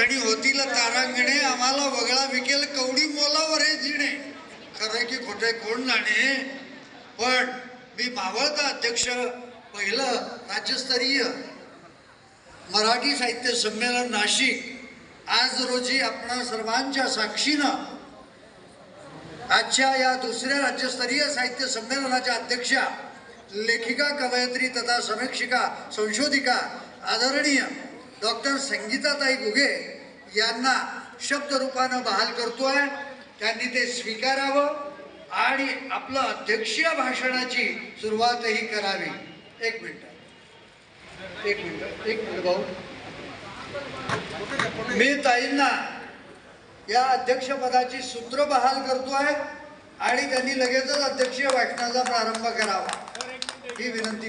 जणी होतील तारांगणे आम्हाला वगळा विकेल कवडी मोलावर हे जिणे. खरं की खोटे कोण जाणे? पण मी मावळता अध्यक्ष पहिलं राज्यस्तरीय मराठी साहित्य संमेलन नाशिक. आज रोजी आपणा सर्वांच्या साक्षीनं आजच्या या दुसऱ्या राज्यस्तरीय साहित्य संमेलनाच्या अध्यक्षा लेखिका कवयत्री तथा समीक्षिका संशोधिका आदरणीय डॉक्टर संगीताताई गुगे यांना शब्दरूपानं बहाल करतोय. त्यांनी ते स्वीकारावं आणि आपलं अध्यक्षीय भाषणाची सुरुवातही करावी. एक मिनिट. एक मिनिट. एक मिनिट भाऊ. मी ताईंना या अध्यक्षपदाची सूत्र बहाल करतोय आणि त्यांनी लगेचच अध्यक्षीय भाषणाचा प्रारंभ करावा. ही विनंती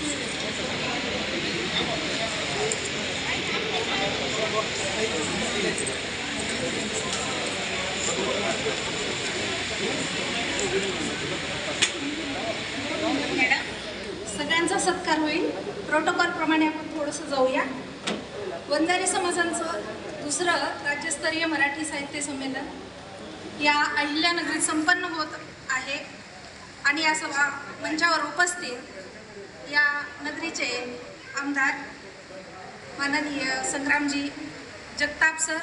सत्कार होईल. प्रोटोकॉल प्रमाणे आपण थोडंसं जाऊया. वंजारी समाजांचं दुसरं राज्यस्तरीय मराठी साहित्य संमेलन या अहिल्यानगरीत संपन्न होत आहे. आणि या सभा मंचावर उपस्थित या नगरीचे आमदार माननीय संग्रामजी जगताप सर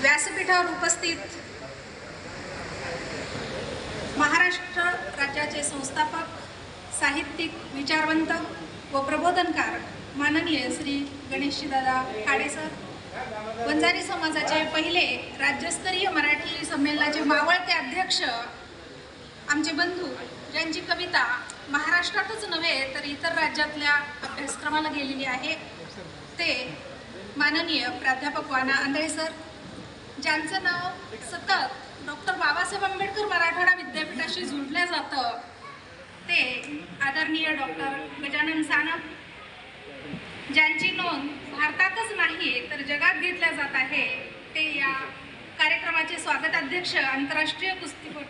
व्यासपीठावर उपस्थित महाराष्ट्र राज्याचे संस्थापक साहित्यिक विचारवंत व प्रबोधनकार माननीय श्री गणेशदादा खाडे सर. वंजारी समाजाचे पहिले राज्यस्तरीय मराठी संमेलनाचे मावळते अध्यक्ष आमचे बंधू ज्यांची कविता महाराष्ट्रातच नव्हे तर इतर राज्यातल्या अभ्यासक्रमाला गेलेली आहे ते माननीय प्राध्यापक वाना आंधळे सर ज्यांचं नाव सतत डॉक्टर बाबासाहेब आंबेडकर मराठवाडा विद्यापीठाशी जोडलं जातं ते आदरणीय डॉक्टर गजानन सानप ज्यांची नोंद भारतातच नाही तर जगात घेतल्या जात आहे ते या कार्यक्रमाचे स्वागताध्यक्ष आंतरराष्ट्रीय कुस्तीपटू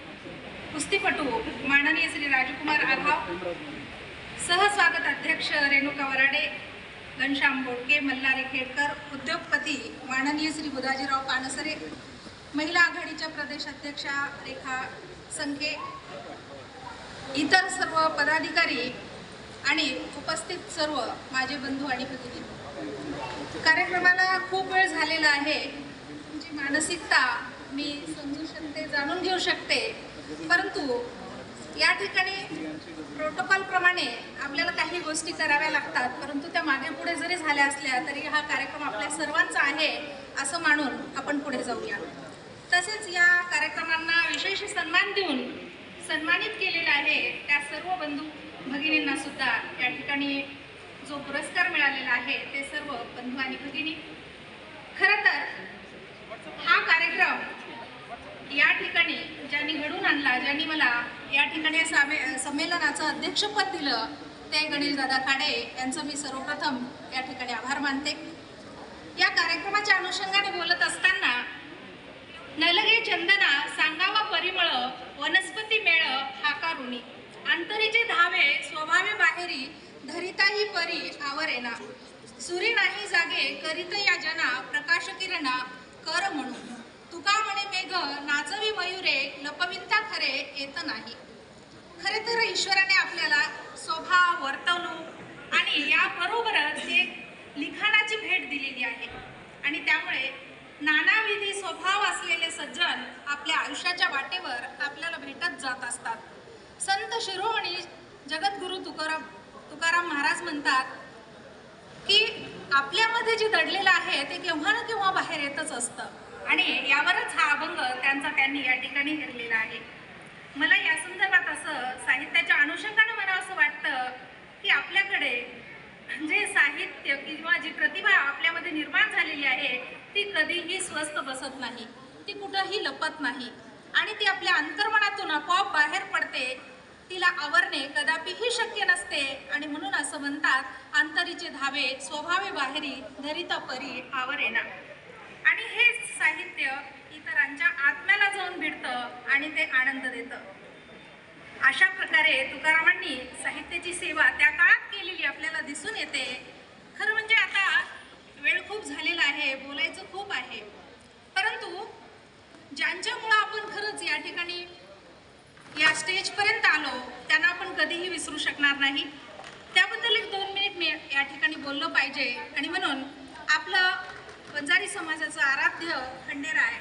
कुस्तीपटू माननीय श्री राजकुमार आघाव सहस्वागत अध्यक्ष रेणुका वराडे घनश्याम बोडके मल्हारी खेडकर उद्योगपती माननीय श्री बुधाजीराव पानसरे महिला आघाडीच्या प्रदेश अध्यक्षा रेखा संखे इतर सर्व पदाधिकारी आणि उपस्थित सर्व माझे बंधू आणि प्रतिनिधी. कार्यक्रमाला खूप वेळ झालेला आहे. तुमची मानसिकता मी समजू शकते जाणून घेऊ शकते. परंतु या ठिकाणी प्रोटोकॉलप्रमाणे आपल्याला काही गोष्टी कराव्या लागतात. परंतु त्या मागे पुढे जरी झाल्या असल्या तरी हा कार्यक्रम आपल्या सर्वांचा आहे असं मानून आपण पुढे जाऊया. तसेच या कार्यक्रमांना विशेष सन्मान देऊन सन्मानित केलेला आहे त्या सर्व बंधू भगिनींना सुद्धा या ठिकाणी जो पुरस्कार मिळालेला आहे ते सर्व बंधू आणि भगिनी. खरं तर हा कार्यक्रम या ठिकाणी ज्यांनी घडून आणला ज्यांनी मला या ठिकाणी सामे संमेलनाचं अध्यक्षपद दिलं ते गणेशदादा खाडे यांचं मी सर्वप्रथम या ठिकाणी आभार मानते. या कार्यक्रमाच्या अनुषंगाने बोलत असताना नलगे चंदना सांगावा परिमळ वनस्पती मेळ अंतरीचे धावे स्वभावे बाहेरी धरिताही परी आवरेना सुरी नाही जागे करीत या जना प्रकाश किरणा कर म्हणून. तुका म्हणे मेघ नाचवी मयुरे लपविंता खरे येत नाही. खरे तर ईश्वराने आपल्याला स्वभाव वर्तवणूक आणि याबरोबरच एक लिखाणाची भेट दिलेली आहे. आणि त्यामुळे नानाविधी स्वभाव असलेले सज्जन आपल्या आयुष्याच्या वाटेवर आपल्याला भेटत जात असतात. संत शिरोमणी जगद्गुरु तुकाराम तुकाराम महाराज म्हणतात की आपल्यामध्ये जे दडलेलं आहे ते केव्हा ना केव्हा बाहेर येतच असतं. आणि यावरच हा अभंग त्यांचा त्यांनी या ठिकाणी घेतलेला आहे. मला या संदर्भात असं साहित्याच्या अनुषंगानं मला असं वाटतं की आपल्याकडे जे साहित्य किंवा जी प्रतिभा आपल्यामध्ये निर्माण झालेली आहे ती कधीही स्वस्त बसत नाही. ती कुठंही लपत नाही. आणि ती आपल्या अंतर्मनातून आपोआप बाहेर पडते. तिला आवरणे कदापिही शक्य नसते आणि म्हणून असं म्हणतात अंतरीचे धावे स्वभावे बाहेरी धरिता परी आवरेना आणि हेच साहित्य इतरांच्या आत्म्याला जाऊन भिडतं आणि ते आनंद देतं. अशा प्रकारे तुकारामांनी साहित्याची सेवा त्या काळात केलेली आपल्याला दिसून येते. खरं म्हणजे आता वेळ खूप झालेला आहे बोलायचं खूप आहे. परंतु ज्यांच्यामुळं आपण खरंच या ठिकाणी या स्टेजपर्यंत आलो त्यांना आपण कधीही विसरू शकणार नाही. त्याबद्दल एक दोन मिनिट मी या ठिकाणी बोललं पाहिजे. आणि म्हणून आपलं बंजारी समाजाचं आराध्य खंडेराय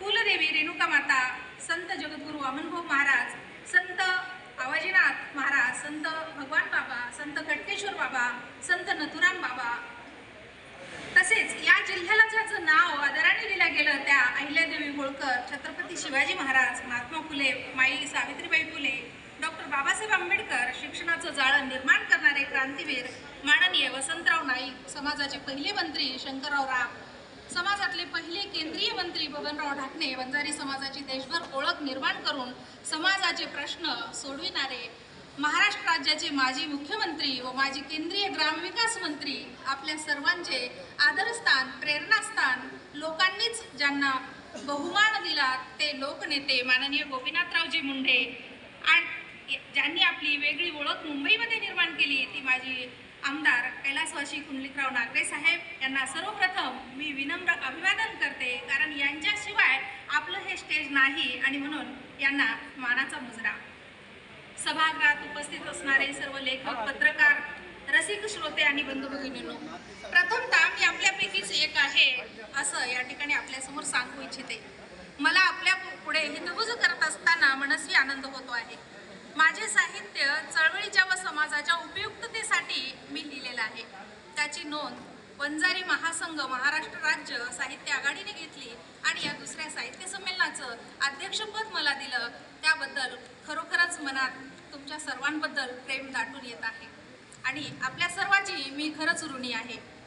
कुलदेवी रेणुका माता संत जगद्गुरू वामनभाऊ महाराज संत आवाजीनाथ महाराज संत भगवान बाबा संत कटकेश्वर बाबा संत नथुराम बाबा तसेच या जिल्ह्याला ज्याचं नाव आदराने दिलं गेलं त्या अहिल्यादेवी होळकर छत्रपती शिवाजी महाराज महात्मा फुले माई सावित्रीबाई फुले डॉक्टर बाबासाहेब आंबेडकर शिक्षणाचं जाळं निर्माण करणारे क्रांतीवीर माननीय वसंतराव नाईक समाजाचे पहिले मंत्री शंकरराव राव समाजातले पहिले केंद्रीय मंत्री बबनराव ढाकणे वंजारी समाजाची देशभर ओळख निर्माण करून समाजाचे प्रश्न सोडविणारे महाराष्ट्र राज्याचे माजी मुख्यमंत्री व माजी केंद्रीय ग्रामविकास मंत्री आपल्या सर्वांचे आदरस्थान प्रेरणास्थान लोकांनीच ज्यांना बहुमान दिला ते लोकनेते माननीय गोपीनाथरावजी मुंडे. आणि ज्यांनी आपली वेगळी ओळख मुंबईमध्ये निर्माण केली ती माझी आमदार कैलासवासी कुंडलिकराव नागरे साहेब. यांना सर्वप्रथम मी विनम्र अभिवादन करते कारण यांच्याशिवाय आपलं हे स्टेज नाही आणि म्हणून यांना मानाचा मुजरा. सभागृहात उपस्थित असणारे सर्व लेखक पत्रकार रसिक श्रोते आणि बंधू भगिनींनो प्रथमतः एक आहे असं या ठिकाणी आपल्यासमोर सांगू इच्छिते. मला आपल्या पुढे हितगुज करत असताना मनस्वी आनंद होतो आहे. माझे साहित्य चळवळीच्या व समाजाच्या उपयुक्ततेसाठी मी लिहिलेलं आहे. त्याची नोंद वंजारी महासंघ महाराष्ट्र राज्य साहित्य आघाडीने घेतली आणि या दुसऱ्या साहित्य संमेलनाचं अध्यक्षपद मला दिलं. त्याबद्दल खरोखरच मनात तुमच्या सर्वांबद्दल प्रेम दाटून येत आहे. आणि आपल्या सर्वांची मी खरंच ऋणी आहे.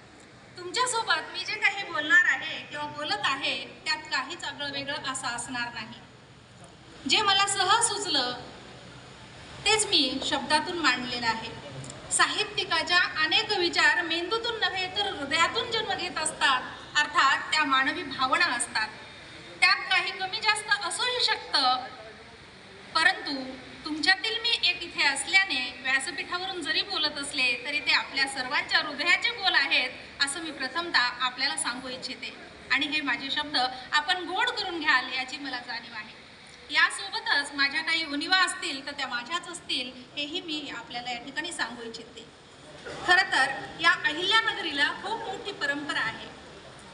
तुमच्यासोबत मी जे काही बोलणार आहे किंवा बोलत आहे त्यात काहीच आगळं वेगळं असं असणार नाही. जे मला सहज सुचलं तेच मी शब्दातून मांडलेलं आहे. साहित्यिकाच्या अनेक विचार मेंदूतून नव्हे तर हृदयातून जन्म घेत असतात. अर्थात त्या मानवी भावना असतात. त्यात काही कमी जास्त असूही शकतं. परंतु तुमच्यातील मी एक इथे असल्याने व्यासपीठावरून जरी बोलत असले तरी ते आपल्या सर्वांच्या हृदयाचे बोल आहेत. असं मी प्रथमतः आपल्याला सांगू इच्छिते. आणि हे माझे शब्द आपण गोड करून घ्याल याची मला जाणीव आहे. यासोबतच माझ्या काही उणिवा असतील तर त्या माझ्याच असतील हेही मी आपल्याला या ठिकाणी सांगू इच्छिते. खरं तर या अहिल्यानगरीला खूप मोठी परंपरा आहे.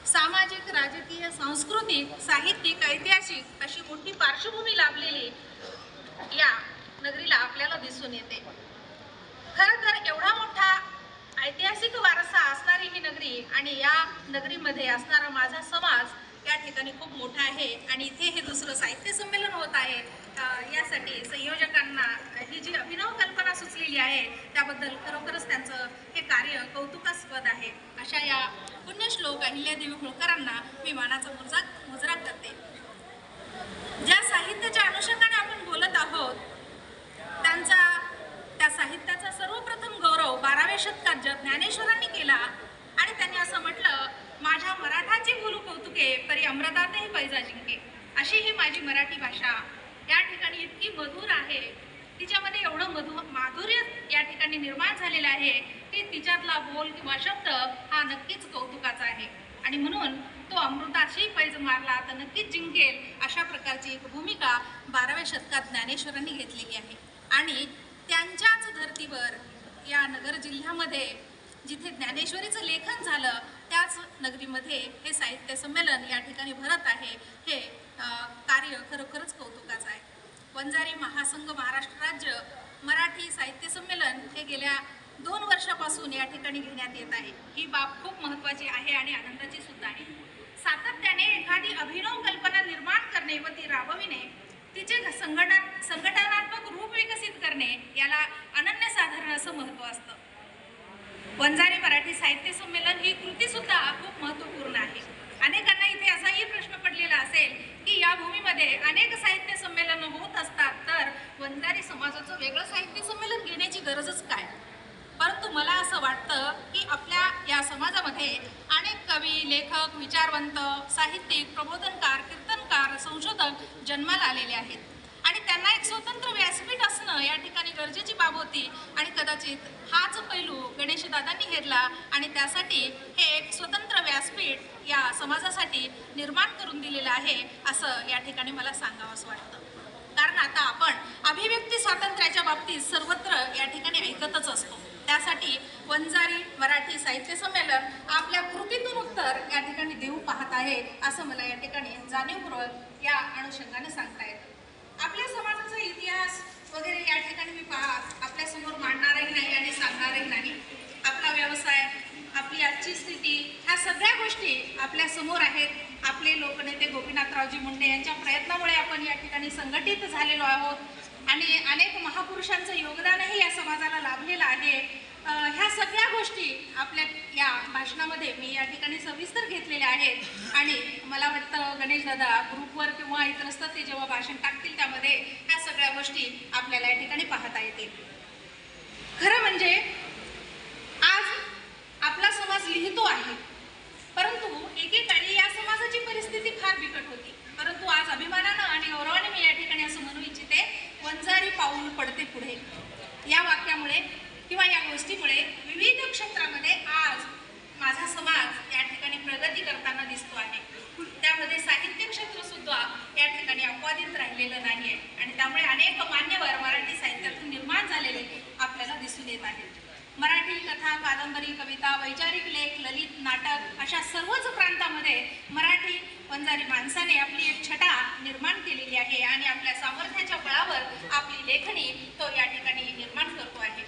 सामाजिक राजकीय सांस्कृतिक साहित्यिक ऐतिहासिक अशी मोठी पार्श्वभूमी लाभलेली या नगरीला आपल्याला दिसून येते. खरं तर एवढा मोठा ऐतिहासिक वारसा असणारी ही नगरी आणि या नगरीमध्ये असणारा माझा समाज या ठिकाणी खूप मोठा आहे आणि इथे हे दुसरं साहित्य संमेलन होत आहे. यासाठी संयोजकांना ही जी अभिनव कल्पना सुचलेली आहे त्याबद्दल खरोखरच त्यांचं हे कार्य कौतुकास्पद आहे. अशा या पुण्यश्लोक अहिल्यादेवी होळकरांना मी मानाचा मुजरा मुजरा करते. ज्या साहित्याच्या अनुषंगाने आपण बोलत आहोत त्यांचा साहित्याचा सर्वप्रथम गौरव बाराव्या शतकात ज- ज्ञानेश्वरांनी केला. आणि त्यांनी असं म्हटलं माझ्या मराठाची भूलू कौतुके परी अमृतातही पैजा जिंके. अशी ही माझी मराठी भाषा. या ठिकाणी इतकी मधुर आहे. तिच्यामध्ये एवढं मधु माधुर्य या ठिकाणी निर्माण झालेलं आहे की तिच्यातला बोल किंवा शब्द हा नक्कीच कौतुकाचा आहे. आणि म्हणून तो अमृताशी पैज मारला तर नक्कीच जिंकेल अशा प्रकारची एक भूमिका बाराव्या शतकात ज्ञानेश्वरांनी घेतलेली आहे. आणि त्यांच्याच धर्तीवर या नगर जिल्ह्यामध्ये जिथे ज्ञानेश्वरीचं लेखन झालं त्याच नगरीमध्ये हे साहित्य संमेलन या ठिकाणी भरत आहे. हे कार्य खरोखरच कौतुकाचं आहे. वंजारी महासंघ महाराष्ट्र राज्य मराठी साहित्य संमेलन हे गेल्या दोन वर्षापासून या ठिकाणी घेण्यात येत आहे. ही बाब खूप महत्त्वाची आहे आणि आनंदाची सुद्धा आहे. सातत्याने एखादी अभिनव कल्पना निर्माण करणे व ती राबविणे तिचे संघटन संघटनात्मक रूप विकसित करणे याला अनन्यसाधारण असं महत्त्व असतं वंजारी मराठी साहित्य संमेलन ही कृती सुद्धा खूप महत्त्वपूर्ण आहे. अनेकांना इथे असाही प्रश्न पडलेला असेल की या भूमीमध्ये अनेक साहित्य संमेलन होत असतात तर वंजारी समाजाचं वेगळं साहित्य संमेलन घेण्याची गरजच काय? परंतु मला असं वाटतं की आपल्या या समाजामध्ये अनेक कवी लेखक विचारवंत साहित्यिक प्रबोधनकार कीर्तनकार संशोधक जन्माला आलेले आहेत. त्यांना एक स्वतंत्र व्यासपीठ असणं या ठिकाणी गरजेची बाब होती. आणि कदाचित हाच पैलू गणेशदादांनी घेरला आणि त्यासाठी हे एक स्वतंत्र व्यासपीठ या समाजासाठी निर्माण करून दिलेलं आहे असं या ठिकाणी मला सांगावंसं वाटतं. कारण आता आपण अभिव्यक्ती स्वातंत्र्याच्या बाबतीत सर्वत्र या ठिकाणी ऐकतच असतो. त्यासाठी वंजारी मराठी साहित्य संमेलन आपल्या कृतीतून उत्तर या ठिकाणी देऊ पाहत आहे असं मला या ठिकाणी जाणीवपूर्वक या अनुषंगाने सांगता येतं. आपल्या समाजाचा इतिहास वगैरे या ठिकाणी मी पहा आपल्यासमोर मांडणारही नाही आणि सांगणारही नाही. आपला व्यवसाय आपली आजची स्थिती ह्या सगळ्या गोष्टी आपल्यासमोर आहेत. आपले लोकनेते गोपीनाथरावजी मुंडे यांच्या प्रयत्नामुळे आपण या ठिकाणी संघटित झालेलो आहोत. आणि अनेक महापुरुषांचं योगदानही या समाजाला लाभलेलं आहे. ह्या सगळ्या गोष्टी आपल्या या भाषणामध्ये मी या ठिकाणी सविस्तर घेतलेल्या आहेत. आणि मला वाटतं गणेश दादा ग्रुपवर किंवा इतरस्त ते जेव्हा भाषण टाकतील त्यामध्ये ह्या सगळ्या गोष्टी आपल्याला या ठिकाणी पाहता येतील. खरं म्हणजे आज आपला समाज लिहितो आहे. परंतु एकेकाळी या समाजाची परिस्थिती फार बिकट होती. परंतु आज अभिमानानं आणि गौरवाने मी या ठिकाणी असं म्हणू इच्छिते वंजारी पाऊल पडते पुढे. या वाक्यामुळे किंवा या गोष्टीमुळे विविध क्षेत्रामध्ये आज माझा समाज या ठिकाणी प्रगती करताना दिसतो आहे. त्यामध्ये साहित्य क्षेत्र सुद्धा या ठिकाणी अपवादित राहिलेलं नाही आहे. आणि त्यामुळे अनेक मान्यवर मराठी साहित्यातून निर्माण झालेले आपल्याला दिसून येत आहेत मराठी कथा कादंबरी कविता वैचारिक लेख ललित नाटक अशा सर्वच प्रांतामध्ये मराठी वंजारी माणसाने आपली एक छटा निर्माण केलेली आहे आणि आपल्या सामर्थ्याच्या बळावर आपली लेखणी तो या ठिकाणी निर्माण करतो आहे.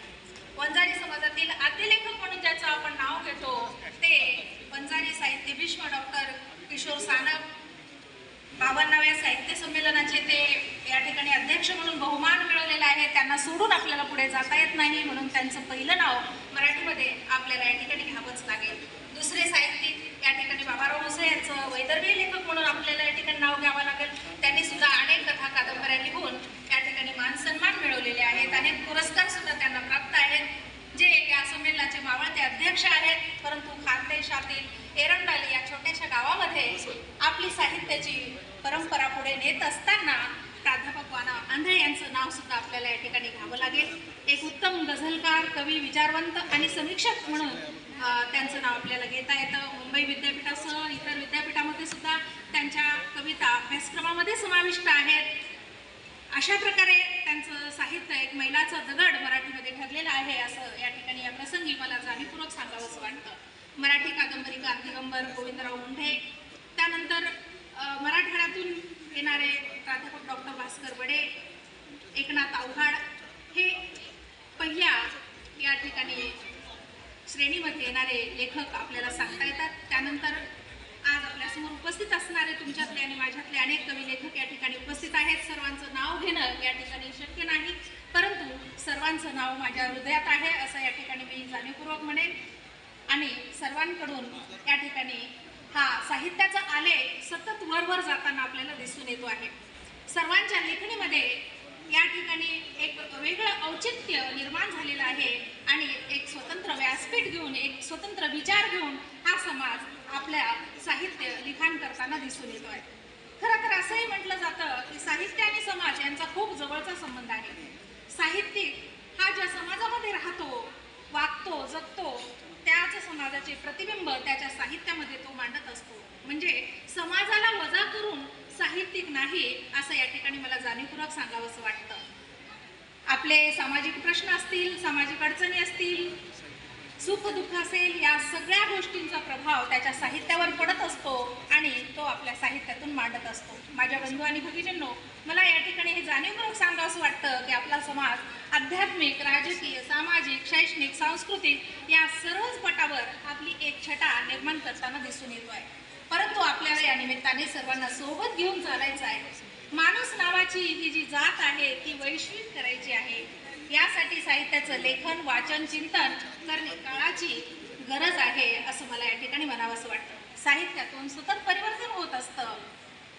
वंजारी समाजातील आद्यलेखक म्हणून ज्याचं आपण नाव घेतो ते वंजारी साहित्य भीष्म डॉक्टर किशोर सानप. बावन्नाव्या साहित्य संमेलनाचे ते या ठिकाणी अध्यक्ष म्हणून बहुमान मिळवलेला आहे. त्यांना सोडून आपल्याला पुढे जाता येत नाही म्हणून त्यांचं पहिलं नाव मराठीमध्ये आपल्याला या ठिकाणी घ्यावंच लागेल. दुसरे साहित्यिक ठिकाणी बाबाराव मुसे यांचं वैदर्भीय लेखक म्हणून आपल्याला या ठिकाणी नाव घ्यावं लागेल. त्यांनी सुद्धा अनेक कथा कादंबऱ्या लिहून या ठिकाणी मान सन्मान मिळवलेले आहेत अनेक पुरस्कार सुद्धा त्यांना प्राप्त आहेत. जे या संमेलनाचे मावळते अध्यक्ष आहेत परंतु खानदेशातील एरंडाली या छोट्याशा गावामध्ये आपली साहित्याची परंपरा पुढे नेत असताना प्राध्यापक वाना आंधळे यांचं नाव सुद्धा आपल्याला या ठिकाणी घ्यावं लागेल. एक उत्तम गझलकार कवी विचारवंत आणि समीक्षक म्हणून त्यांचं नाव आपल्याला घेता येतं. मुंबई विद्यापीठासह इतर विद्यापीठामध्ये सुद्धा त्यांच्या कविता अभ्यासक्रमामध्ये समाविष्ट आहेत. अशा प्रकारे त्यांचं साहित्य एक मैलाचा दगड मराठीमध्ये ठरलेलं आहे असं या ठिकाणी या प्रसंगी मला जाणीवपूर्वक सांगावंसं वाटतं. मराठी कादंबरीकार दिगंबर गोविंदराव मुंढे. त्यानंतर मराठवाड्यातून येणारे प्राध्यापक डॉक्टर भास्कर बडे एकनाथ अवघाड हे पहिल्या या ठिकाणी श्रेणीमध्ये येणारे लेखक आपल्याला सांगता येतात. त्यानंतर आज आपल्यासमोर उपस्थित असणारे तुमच्यातले आणि माझ्यातले अनेक कवी लेखक या ठिकाणी उपस्थित आहेत. सर्वांचं नाव घेणं या ठिकाणी शक्य नाही परंतु सर्वांचं नाव माझ्या हृदयात आहे असं या ठिकाणी मी जाणीवपूर्वक म्हणेन. आणि सर्वांकडून या ठिकाणी हा साहित्याचा आलेख सतत वरवर जाताना आपल्याला दिसून येतो आहे. सर्वांच्या लेखणीमध्ये या ठिकाणी एक वेगळं औचित्य निर्माण झालेलं आहे आणि एक स्वतंत्र व्यासपीठ घेऊन एक स्वतंत्र विचार घेऊन हा समाज आपल्या साहित्य लिखाण करताना दिसून येतो आहे खरं तर असंही म्हटलं जातं की साहित्य आणि समाज यांचा खूप जवळचा संबंध आहे. साहित्यिक हा ज्या समाजामध्ये राहतो वागतो जगतो त्याच समाजाचे प्रतिबिंब त्याच्या साहित्यामध्ये तो मांडत असतो. म्हणजे समाजाला वजा करून साहित्यिक नाही असं या ठिकाणी मला जाणीवपूर्वक सांगावंसं वाटतं. आपले सामाजिक प्रश्न असतील सामाजिक अडचणी असतील सुख दुःख असेल या सगळ्या गोष्टींचा प्रभाव त्याच्या साहित्यावर पडत असतो आणि तो आपल्या साहित्यातून मांडत असतो. माझ्या बंधू आणि भगिनींनो मला या ठिकाणी हे जाणीवपूर्वक सांगावंसं वाटतं की आपला समाज आध्यात्मिक राजकीय सामाजिक शैक्षणिक सांस्कृतिक या सर्वच पटावर आपली एक छटा निर्माण करताना दिसून येतो आहे परंतु आपल्याला या निमित्ताने सर्वांना सोबत घेऊन चालायचं आहे. माणूस नावाची ही जी जात आहे ती वैश्विक करायची आहे. यासाठी साहित्याचं लेखन वाचन चिंतन करणे काळाची गरज आहे असं मला या ठिकाणी म्हणावंसं वाटतं. साहित्यातून सतत परिवर्तन होत असतं.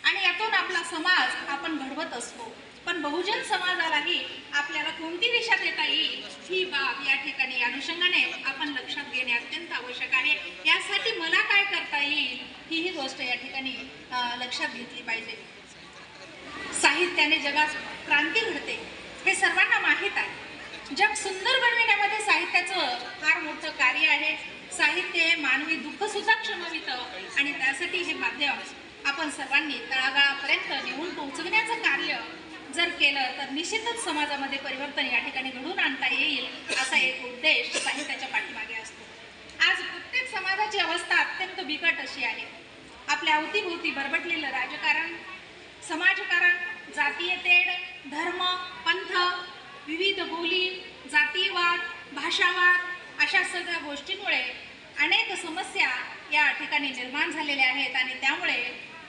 आणि यातून आपला समाज आपण घडवत असतो. पण बहुजन समाजालाही आपल्याला कोणती दिशा देता येईल ही बाब या ठिकाणी अनुषंगाने आपण लक्षात घेणे अत्यंत आवश्यक आहे. यासाठी मला काय करता येईल ही ही गोष्ट या ठिकाणी लक्षात घेतली पाहिजे. साहित्याने जगात क्रांती घडते. हे सर्वांना माहीत आहे. जग सुंदर बनविण्यामध्ये साहित्याचं फार मोठं कार्य आहे. साहित्य हे मानवी दुःख सुद्धा क्षमवितं आणि त्यासाठी हे माध्यम आपण सर्वांनी तळागाळापर्यंत नेऊन पोहोचविण्याचं कार्य जर केलं तर निश्चितच समाजामध्ये परिवर्तन या ठिकाणी घडून आणता येईल असा एक उद्देश साहित्याच्या पाठीमागे असतो. आज प्रत्येक समाजाची अवस्था अत्यंत बिकट अशी आहे. आपल्या अवतीभोवती बरबटलेलं राजकारण समाजकारण जातीय तेढ धर्म पंथ विविध बोली जातीयवाद भाषावाद अशा सगळ्या गोष्टींमुळे अनेक समस्या या ठिकाणी निर्माण झालेल्या आहेत आणि त्यामुळे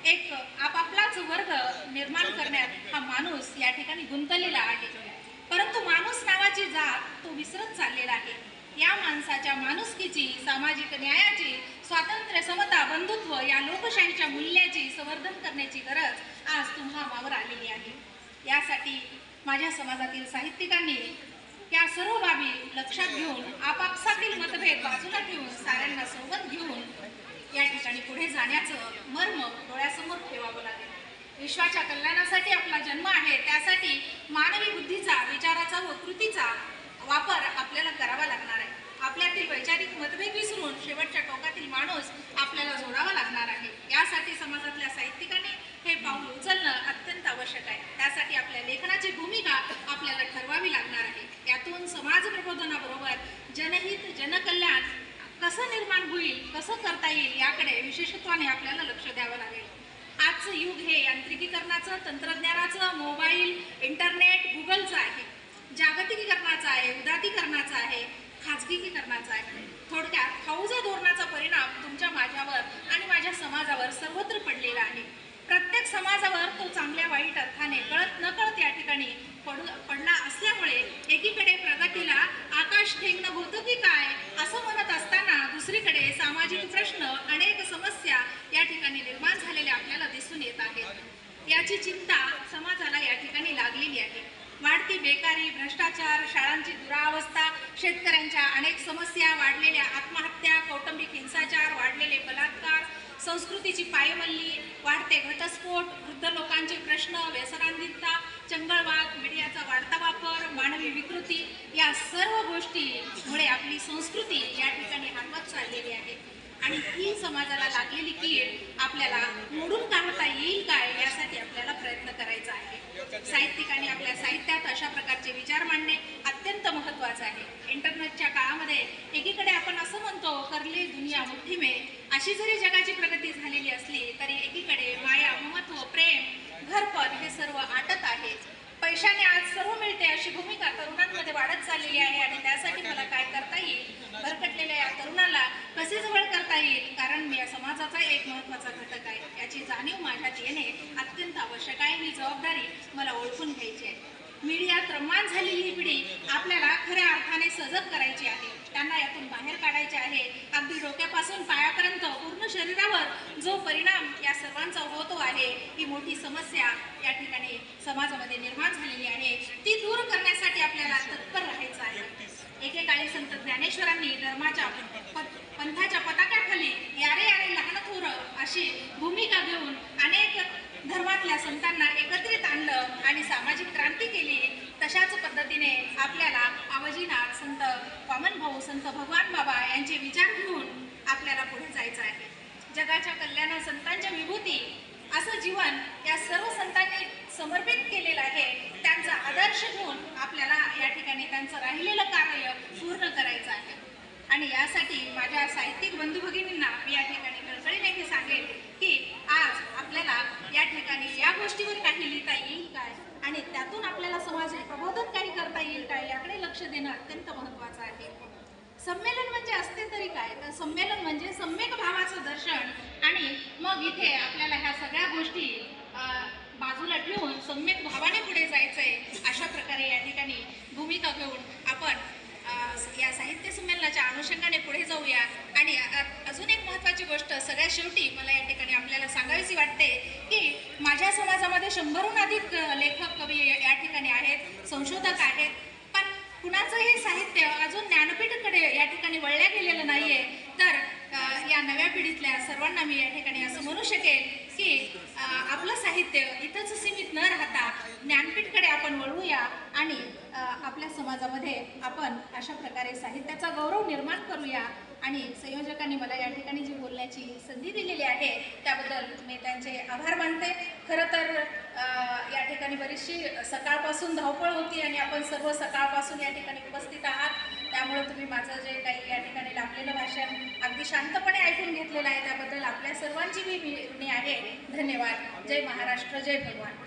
एक आपापलाच वर्ग निर्माण करण्यात हा माणूस या ठिकाणी गुंतलेला आहे. परंतु माणूस नावाची जात तो विसरत चाललेला आहे. या माणसाच्या माणुसकीची सामाजिक न्यायाची स्वातंत्र्य समता बंधुत्व या लोकशाहीच्या मूल्याची संवर्धन करण्याची गरज आज तुम्हा मावर आलेली आहे. यासाठी माझ्या समाजातील साहित्यिकांनी या सर्व बाबी लक्षात घेऊन आपापसातील मतभेद बाजूला ठेवून साऱ्यांना सोबत घेऊन या ठिकाणी पुढे जाण्याचं मर्म डोळ्यासमोर ठेवावं लागेल. विश्वाच्या कल्याणासाठी आपला जन्म आहे त्यासाठी मानवी बुद्धीचा विचाराचा व कृतीचा वापर आपल्याला करावा लागणार आहे. आपल्यातील वैचारिक मतभेद विसरून शेवटच्या टोकातील माणूस आपल्याला जोडावा लागणार आहे. यासाठी समाजातल्या साहित्यिकांनी हे पाऊल उचलणं अत्यंत आवश्यक आहे. त्यासाठी आपल्या लेखनाची भूमिका आपल्याला ठरवावी लागणार आहे. यातून समाज प्रबोधनाबरोबर जनहित जनकल्याण कसं निर्माण होईल कसं करता येईल याकडे विशेषत्वाने आपल्याला लक्ष द्यावं लागेल. आजचं युग हे यांत्रिकीकरणाचं तंत्रज्ञानाचं मोबाईल इंटरनेट गुगलचं आहे. जागतिकीकरणाचं आहे उदातीकरणाचं आहे खाजगीकरणाचा आहे. थोडक्यात फौजा धोरणाचा परिणाम तुमच्या माझ्यावर आणि माझ्या समाजावर सर्वत्र पडलेला आहे. प्रत्येक समाजावर तो चांगल्या वाईट अर्थाने कळत नकळत या ठिकाणी पडू पडला असल्यामुळे एकीकडे प्रगतीला आकाश ठेंगणं होतं की काय असं म्हणत असताना दुसरीकडे सामाजिक प्रश्न अनेक समस्या या ठिकाणी निर्माण झालेल्या आपल्याला दिसून येत आहेत. याची चिंता समाजाला या ठिकाणी लागलेली आहे. वाढती बेकारी भ्रष्टाचार शाळांची दुरावस्था शेतकऱ्यांच्या अनेक समस्या वाढलेल्या आत्महत्या कौटुंबिक हिंसाचार वाढलेले बलात्कार संस्कृतीची पायमल्ली वाढते. घटस्फोट वृद्ध लोकांचे प्रश्न व्यसनाधीनता चंगळवाद मीडियाचा वाढता वापर मानवी विकृती या सर्व गोष्टीमुळे आपली संस्कृती या ठिकाणी हरवत चाललेली आहे. आणि ही समाजाला लागलेली कीड आपल्याला मोडून काढता येईल काय यासाठी आपल्याला प्रयत्न करायचा आहे. साहित्यिकांनी आपल्या साहित्यात अशा प्रकारचे विचार मांडणे अत्यंत महत्त्वाचं आहे. इंटरनेटच्या काळामध्ये एकीकडे आपण असं म्हणतो करली दुनिया मोठी मे अशी जरी जगाची प्रगती झालेली असली तरी एकीकडे माया महत्त्व प्रेम घरपण हे सर्व आटत आहे पैशाने आज सर्व मिळते अशी भूमिका तरुणांमध्ये वाढत चाललेली आहे आणि त्यासाठी मला काय करता येईल? भरकटलेल्या या तरुणाला कसे जवळ करता येईल कारण मी या समाजाचा एक महत्त्वाचा घटक आहे. याची जाणीव माझ्यात येणे अत्यंत आवश्यक आहे. ही जबाबदारी मला ओळखून घ्यायची आहे. मीडियात रम्मान झालेली ही पिढी आपल्याला खऱ्या अर्थाने सजग करायची आहे. त्यांना यातून बाहेर काढायचे आहे. अगदी डोक्यापासून पायापर्यंत पूर्ण शरीरावर जो परिणाम या सर्वांचा होतो आहे ही मोठी समस्या या ठिकाणी समाजामध्ये निर्माण झालेली आहे. ती दूर करण्यासाठी आपल्याला तत्पर राहायचं आहे. एकेकाळी संत ज्ञानेश्वरांनी धर्माच्या पंथाच्या पताक्याखाली यारे यारे लहान थोर अशी भूमिका घेऊन अनेक धर्मातल्या संतांना एकत्रित आणलं आणि सामाजिक क्रांती केली. तशाच पद्धतीने आपल्याला आवाजीनाथ संत वामन भाऊ संत भगवान बाबा यांचे विचार घेऊन आपल्याला पुढे जायचं आहे. जगाच्या कल्याण संतांच्या विभूती असं जीवन या सर्व संतांनी समर्पित केलेलं आहे त्यांचा आदर्श घेऊन आपल्याला या ठिकाणी त्यांचं राहिलेलं कार्य पूर्ण करायचं आहे. आणि यासाठी माझ्या साहित्यिक बंधू भगिनींना मी या ठिकाणी कळकळीने हे सांगेन की आज आपल्याला या ठिकाणी या गोष्टीवर काही लिहिता येईल काय? आणि त्यातून आपल्याला समाजात प्रबोधनकारी करता येईल काय? याकडे लक्ष देणं अत्यंत महत्त्वाचं आहे. संमेलन म्हणजे असते तरी काय? तर संमेलन म्हणजे सम्यक भावाचं दर्शन. आणि मग इथे आपल्याला ह्या सगळ्या गोष्टी बाजूला ठेवून सम्यक भावाने पुढे जायचं आहे अशा प्रकारे या ठिकाणी भूमिका घेऊन आपण या साहित्य संमेलनाच्या अनुषंगाने पुढे जाऊया. आणि अजून एक महत्त्वाची गोष्ट सगळ्या शेवटी मला या ठिकाणी आपल्याला सांगावीशी वाटते की माझ्या समाजामध्ये शंभरहून अधिक लेखक कवी या ठिकाणी आहेत संशोधक आहेत. कुणाचंही साहित्य अजून ज्ञानपीठकडे या ठिकाणी वळल्या गेलेलं नाहीये तर या नव्या पिढीतल्या सर्वांना मी या ठिकाणी असं म्हणू शकेल की आपलं साहित्य इथंच सीमित न राहता ज्ञानपीठकडे आपण वळूया आणि आपल्या समाजामध्ये आपण अशा प्रकारे साहित्याचा गौरव निर्माण करूया आणि संयोजकांनी मला या ठिकाणी जी बोलण्याची संधी दिलेली आहे त्याबद्दल मी त्यांचे आभार मानते. खरं तर या ठिकाणी बरीचशी सकाळपासून धावपळ होती आणि आपण सर्व सकाळपासून या ठिकाणी उपस्थित आहात. त्यामुळे तुम्ही माझं जे काही या ठिकाणी लाभलेलं भाषण अगदी शांतपणे ऐकून घेतलेलं आहे. त्याबद्दल आपल्या सर्वांची मी आहे. धन्यवाद. जय महाराष्ट्र. जय भगवान.